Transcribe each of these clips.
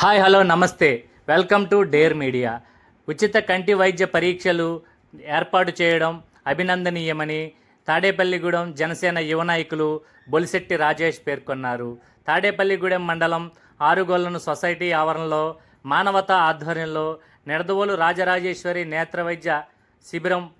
Hi hello నమస్తే. Welcome to dare media. ఉచిత కంటి వైద్య పరీక్షలు ఏర్పాటు చేయడం అభినందనీయమని తాడేపల్లిగూడెం జనసేన యువ నాయకులు బొలిశెట్టి రాజేష్ పేర్కొన్నారు. తాడేపల్లిగూడెం మండలం ఆరుగోళ్ళను సొసైటీ ఆవరణలో మానవతా ఆధ్వర్యంలో నిడదవోలు రాజరాజేశ్వరి నేత్ర వైద్య శిబిరం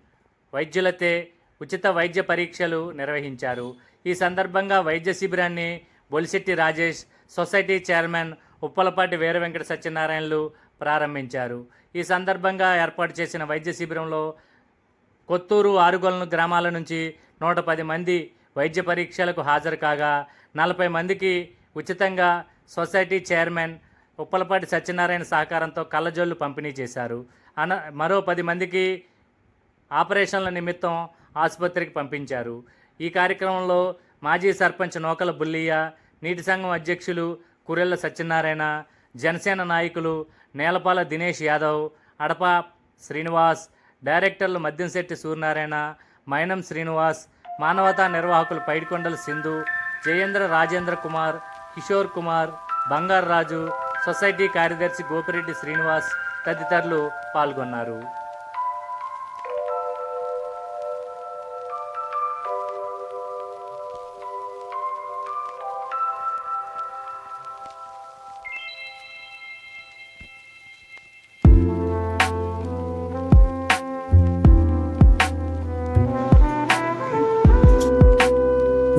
వైద్యులతే ఉచిత వైద్య పరీక్షలు నిర్వహించారు. ఈ సందర్భంగా వైద్య శిబిరాన్ని బొలిశెట్టి రాజేష్ సొసైటీ చైర్మన్ ఉప్పలపాటి వీర వెంకట సత్యనారాయణలు ప్రారంభించారు. ఈ సందర్భంగా ఏర్పాటు చేసిన వైద్య శిబిరంలో కొత్తూరు ఆరుగొలను గ్రామాల నుంచి నూట పది మంది వైద్య పరీక్షలకు హాజరు కాగా నలభై మందికి ఉచితంగా సొసైటీ చైర్మన్ ఉప్పలపాటి సత్యనారాయణ సహకారంతో కళ్ళజోళ్ళు పంపిణీ చేశారు. అన మరో పది మందికి ఆపరేషన్ల నిమిత్తం ఆసుపత్రికి పంపించారు. ఈ కార్యక్రమంలో మాజీ సర్పంచ్ నోకల బుల్లియ్య నీటి సంఘం అధ్యక్షులు కురెల్ల సత్యనారాయణ జనసేన నాయకులు నేలపాల దినేష్ యాదవ్ అడప శ్రీనివాస్ డైరెక్టర్లు మద్యంశెట్టి సూర్యనారాయణ మైనం శ్రీనివాస్ మానవతా నిర్వాహకులు పైడికొండల సింధు జయేంద్ర రాజేంద్ర కుమార్ కిషోర్ కుమార్ బంగారు రాజు సొసైటీ కార్యదర్శి గోపిరెడ్డి శ్రీనివాస్ తదితరులు పాల్గొన్నారు.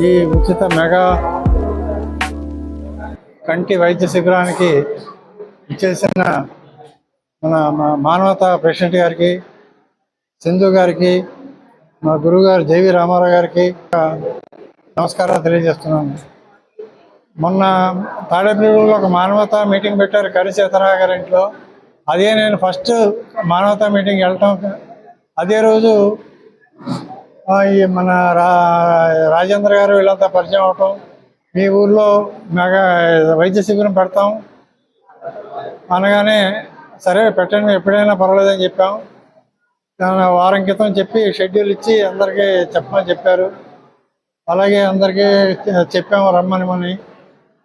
ఈ ఉచిత మెగా కంటి వైద్య శిబిరానికి ఇచ్చేసిన మన మా మానవతా ప్రెసిడెంట్ గారికి సింధు గారికి మా గురువుగారు జేవి రామారావు గారికి నమస్కారాలు తెలియజేస్తున్నాను. మొన్న తాడేపల్లిలో ఒక మానవతా మీటింగ్ పెట్టారు కరి సీతారావు గారి ఇంట్లో. అదే నేను ఫస్ట్ మానవతా మీటింగ్ వెళ్ళటం అదే రోజు మన రా రాజేంద్ర గారు వీళ్ళంతా పరిచయం అవటం మీ ఊర్లో మెగా వైద్య శిబిరం పెడతాం. అనగానే సరే పెట్టండి ఎప్పుడైనా పర్వాలేదని చెప్పాం. దాని వారం క్రితం చెప్పి షెడ్యూల్ ఇచ్చి అందరికీ చెప్పమని చెప్పారు. అలాగే అందరికీ చెప్పాము రమ్మని మని.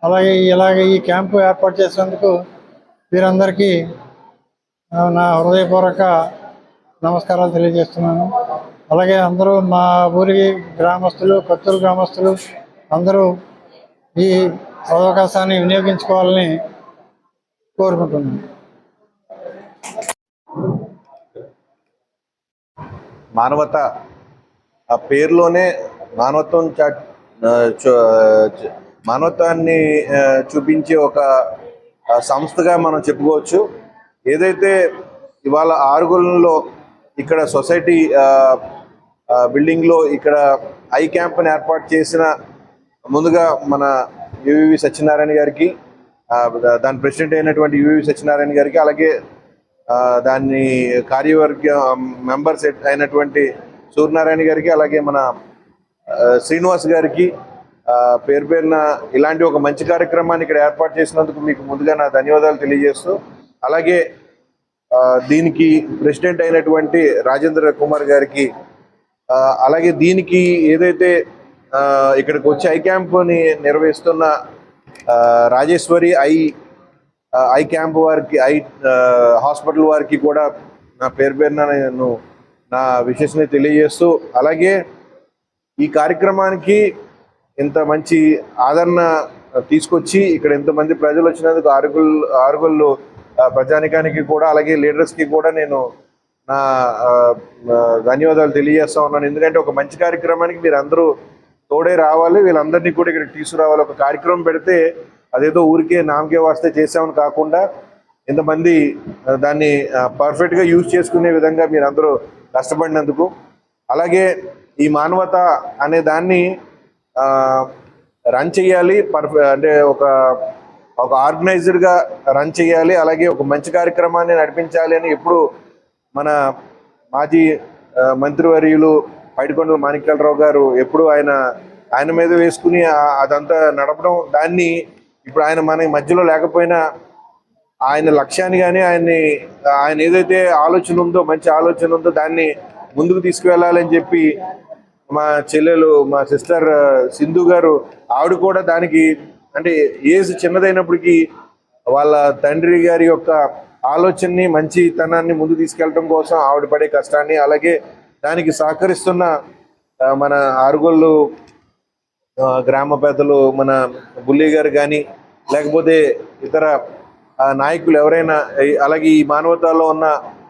అలాగే ఇలాగే ఈ క్యాంపు ఏర్పాటు చేసినందుకు వీరందరికీ నా హృదయపూర్వక నమస్కారాలు తెలియజేస్తున్నాను. అలాగే అందరూ మా ఊరి గ్రామస్తులు కొత్తూరు గ్రామస్తులు అందరూ ఈ అవకాశాన్ని వినియోగించుకోవాలని కోరుకుంటున్నాను మానవత ఆ పేరులోనే మానవత్వం చా చ- మానవత్వాన్ని చూపించే ఒక సంస్థగా మనం చెప్పుకోవచ్చు. ఏదైతే ఇవాళ ఆరుగులలో ఇక్కడ సొసైటీ బిల్డింగ్లో ఇక్కడ ఐ క్యాంప్ని ఏర్పాటు చేసిన ముందుగా మన యువి సత్యనారాయణ గారికి దాని ప్రెసిడెంట్ అయినటువంటి యువి సత్యనారాయణ గారికి అలాగే దాన్ని కార్యవర్గ మెంబర్స్ అయినటువంటి సూర్యనారాయణ గారికి అలాగే మన శ్రీనివాస్ గారికి పేరు పేరున ఇలాంటి ఒక మంచి కార్యక్రమాన్ని ఇక్కడ ఏర్పాటు చేసినందుకు మీకు ముందుగా నా ధన్యవాదాలు తెలియజేస్తూ అలాగే దీనికి ప్రెసిడెంట్ అయినటువంటి రాజేంద్ర కుమార్ గారికి అలాగే దీనికి ఏదైతే ఇక్కడికి వచ్చి ఐ క్యాంప్ని నిర్వహిస్తున్న రాజేశ్వరి ఐ ఐ క్యాంప్ వారికి ఐ హాస్పిటల్ వారికి కూడా నా పేరు పేరున నేను నా విషెస్ని తెలియజేస్తూ అలాగే ఈ కార్యక్రమానికి ఇంత మంచి ఆదరణ తీసుకొచ్చి ఇక్కడ ఇంతమంది ప్రజలు వచ్చినందుకు ఆరుగుల్ ఆరుగుళ్ళు ప్రజానికానికి కూడా అలాగే లీడర్స్కి కూడా నేను నా ధన్యవాదాలు తెలియజేస్తా ఉన్నాను. ఎందుకంటే ఒక మంచి కార్యక్రమానికి మీరు అందరూ తోడే రావాలి వీళ్ళందరినీ కూడా ఇక్కడ తీసుకురావాలి. ఒక కార్యక్రమం పెడితే అదేదో ఊరికే నామకే వాస్తే చేసామని కాకుండా ఇంతమంది దాన్ని పర్ఫెక్ట్గా యూజ్ చేసుకునే విధంగా మీరు అందరూ కష్టపడినందుకు. అలాగే ఈ మానవత అనే దాన్ని రన్ చేయాలి పర్ఫె అంటే ఒక ఒక ఆర్గనైజర్గా రన్ చేయాలి అలాగే ఒక మంచి కార్యక్రమాన్ని నడిపించాలి అని ఎప్పుడు మన మాజీ మంత్రివర్యులు పైడికొండల మాణిక్యాలరావు గారు ఎప్పుడు ఆయన ఆయన మీద వేసుకుని అదంతా నడపడం దాన్ని ఇప్పుడు ఆయన మన మధ్యలో లేకపోయినా ఆయన లక్ష్యాన్ని కానీ ఆయన్ని ఆయన ఏదైతే ఆలోచన ఉందో మంచి ఆలోచన ఉందో దాన్ని ముందుకు తీసుకువెళ్ళాలని చెప్పి మా చెల్లెలు మా సిస్టర్ సింధు గారు ఆవిడ కూడా దానికి అంటే ఏజ్ చిన్నదైనప్పటికీ వాళ్ళ తండ్రి గారి యొక్క ఆలోచనని మంచితనాన్ని ముందు తీసుకెళ్ళడం కోసం ఆవిడ పడే కష్టాన్ని అలాగే దానికి సహకరిస్తున్న మన ఆరుగోళ్ళు గ్రామ పెద్దలు మన బుల్లి గారు కానీ లేకపోతే ఇతర నాయకులు ఎవరైనా అలాగే ఈ మానవతాలో ఉన్న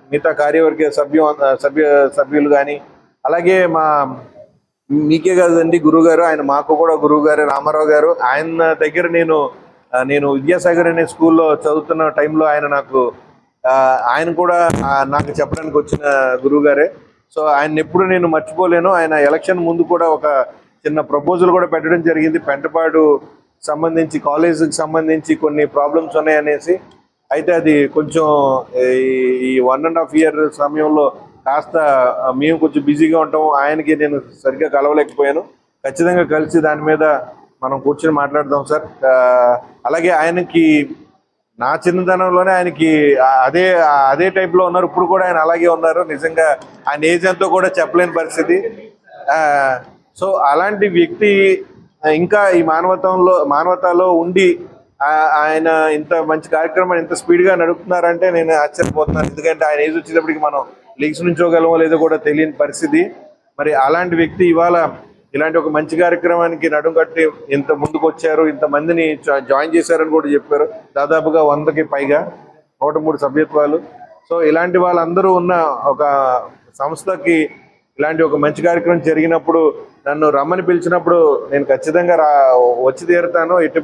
మిగతా కార్యవర్గ సభ్యు సభ్య సభ్యులు కానీ అలాగే మా మీకే కాదండి గురువుగారు ఆయన మాకు కూడా గురువు గారు రామారావు గారు ఆయన దగ్గర నేను నేను విద్యాసాగర్ అనే స్కూల్లో చదువుతున్న టైంలో ఆయన నాకు ఆయన కూడా నాకు చెప్పడానికి వచ్చిన గురువు గారే సో ఆయన ఎప్పుడు నేను మర్చిపోలేను. ఆయన ఎలక్షన్ ముందు కూడా ఒక చిన్న ప్రపోజల్ కూడా పెట్టడం జరిగింది. పెంటపాడు సంబంధించి కాలేజీకి సంబంధించి కొన్ని ప్రాబ్లమ్స్ ఉన్నాయనేసి. అయితే అది కొంచెం ఈ- ఈ వన్ అండ్ హాఫ్ ఇయర్ సమయంలో కాస్త మేము కొంచెం బిజీగా ఉంటాం ఆయనకి నేను సరిగ్గా కలవలేకపోయాను. ఖచ్చితంగా కలిసి దాని మీద మనం కూర్చొని మాట్లాడదాం సార్. అలాగే ఆయనకి నా చిన్నతనంలోనే ఆయనకి అదే అదే టైప్లో ఉన్నారు. ఇప్పుడు కూడా ఆయన అలాగే ఉన్నారు. నిజంగా ఆయన ఏజ్ ఎంతో కూడా చెప్పలేని పరిస్థితి. సో అలాంటి వ్యక్తి ఇంకా ఈ మానవతంలో మానవతలో ఉండి ఆయన ఇంత మంచి కార్యక్రమాన్ని ఇంత స్పీడ్గా నడుపుతున్నారంటే నేను ఆశ్చర్యపోతున్నాను. ఎందుకంటే ఆయన ఏజ్ వచ్చేటప్పటికి మనం లీగ్స్ నుంచోగలమో లేదో కూడా తెలియని పరిస్థితి. మరి అలాంటి వ్యక్తి ఇవాళ ఇలాంటి ఒక మంచి కార్యక్రమానికి నడుం కట్టి ఇంత ముందుకు వచ్చారు ఇంత మందిని జా- జాయిన్ చేశారని కూడా చెప్పారు. దాదాపుగా వందకి పైగా నూట మూడు సభ్యత్వాలు. సో ఇలాంటి వాళ్ళందరూ ఉన్న ఒక సంస్థకి ఇలాంటి ఒక మంచి కార్యక్రమం జరిగినప్పుడు నన్ను రమ్మని పిలిచినప్పుడు నేను ఖచ్చితంగా రా వచ్చి తీరుతాను. ఎట్టి